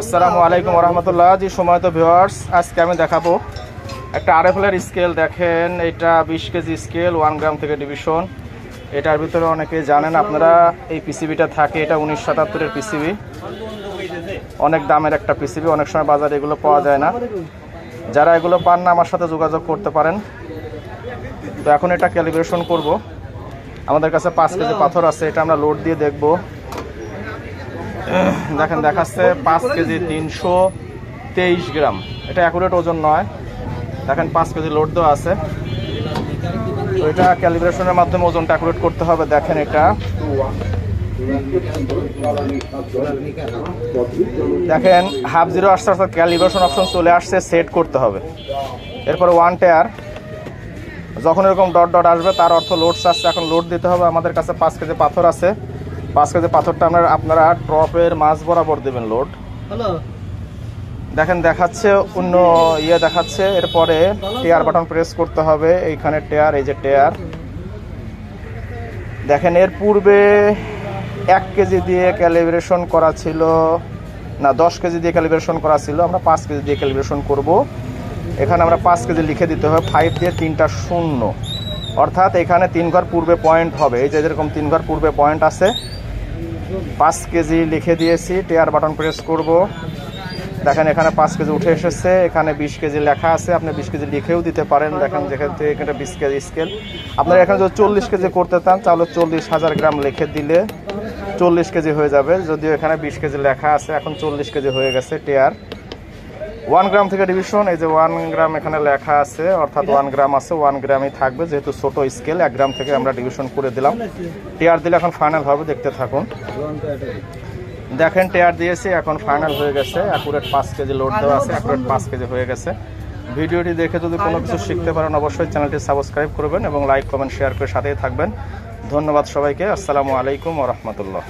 আসসালামু আলাইকুম রহমতুল্লাহ জি, সময় তো ভিওয়ার্স আজকে আমি দেখাবো একটা আরএফএলের স্কেল দেখেন, এটা বিশ কেজি স্কেল ওয়ান গ্রাম থেকে ডিভিশন এটার ভিতরে অনেকে জানেন, আপনারা এই পিসিবিটা থাকে, এটা উনিশ সাতাত্তরের পিসিবি অনেক দামের একটা পিসিবি অনেক সময় বাজারে এগুলো পাওয়া যায় না। যারা এগুলো পান না, আমার সাথে যোগাযোগ করতে পারেন। তো এখন এটা ক্যালিব্রেশন করব। আমাদের কাছে পাঁচ কেজি পাথর আছে, এটা আমরা লোড দিয়ে দেখব। দেখেন, দেখাচ্ছে পাঁচ কেজি তিনশো তেইশ গ্রাম। এটা অ্যাকুরেট ওজন নয়। দেখেন, পাঁচ কেজি লোড দেওয়া আছে। তো এটা ক্যালিব্রেশনের মাধ্যমে ওজনটা অ্যাকুরেট করতে হবে। দেখেন এটা। দেখেন হাফ জিরো আসতে আসতে ক্যালিব্রেশন অপশন চলে আসছে সেট করতে হবে। এরপরে ওয়ান টেয়ার যখন এরকম ডট ডট আসবে, তার অর্থ লোড আসছে এখন লোড দিতে হবে। আমাদের কাছে পাঁচ কেজি পাথর আছে। পাঁচ কেজি পাথরটা আপনারা আপনারা ট্রপের মাছ বরাবর দেবেন লোড দেখেন দেখাচ্ছে অন্য ইয়ে দেখাচ্ছে এরপরে টেয়ার বাটন প্রেস করতে হবে এইখানে টেয়ার এই যে টেয়ার দেখেন এর পূর্বে এক কেজি দিয়ে ক্যালিব্রেশন করা ছিল না দশ কেজি দিয়ে ক্যালিব্রেশন করা ছিল আমরা পাঁচ কেজি দিয়ে ক্যালিব্রেশন করব। এখানে আমরা পাঁচ কেজি লিখে দিতে হবে ফাইভ দিয়ে তিনটা শূন্য। অর্থাৎ এখানে তিন ঘর পূর্বে পয়েন্ট হবে। এই যে যেরকম তিন ঘর পূর্বে পয়েন্ট আছে, পাঁচ কেজি লিখে দিয়েছি টেয়ার বাটন প্রেস করব। দেখেন এখানে পাঁচ কেজি উঠে এসেছে, এখানে বিশ কেজি লেখা আছে, আপনি বিশ কেজি লিখেও দিতে পারেন। দেখেন যেখান থেকে এখানে বিশ কেজি স্কেল আপনারা এখানে যদি চল্লিশ কেজি করতে চান, তাহলে চল্লিশ হাজার গ্রাম লিখে দিলে চল্লিশ কেজি হয়ে যাবে। যদিও এখানে বিশ কেজি লেখা আছে, এখন চল্লিশ কেজি হয়ে গেছে টেয়ার ওয়ান গ্রাম থেকে ডিভিশন এই যে ওয়ান গ্রাম এখানে লেখা আছে, অর্থাৎ ওয়ান গ্রাম আছে ওয়ান গ্রামই থাকবে, যেহেতু ছোট স্কেল এক গ্রাম থেকে আমরা ডিভিশন করে দিলাম। টেয়ার দিলে এখন ফাইনাল হবে, দেখতে থাকুন। দেখেন টেয়ার দিয়েছি, এখন ফাইনাল হয়ে গেছে। অ্যাকুরেট পাঁচ কেজি লোড দেওয়া আছে অ্যাকুরেট পাঁচ কেজি হয়ে গেছে। ভিডিওটি দেখে যদি কোনো কিছু শিখতে পারেন, অবশ্যই চ্যানেলটি সাবস্ক্রাইব করবেন এবং লাইক কমেন্ট শেয়ার করে সাথেই থাকবেন। ধন্যবাদ সবাইকে। আসসালামু আলাইকুম রহমতুল্লাহ।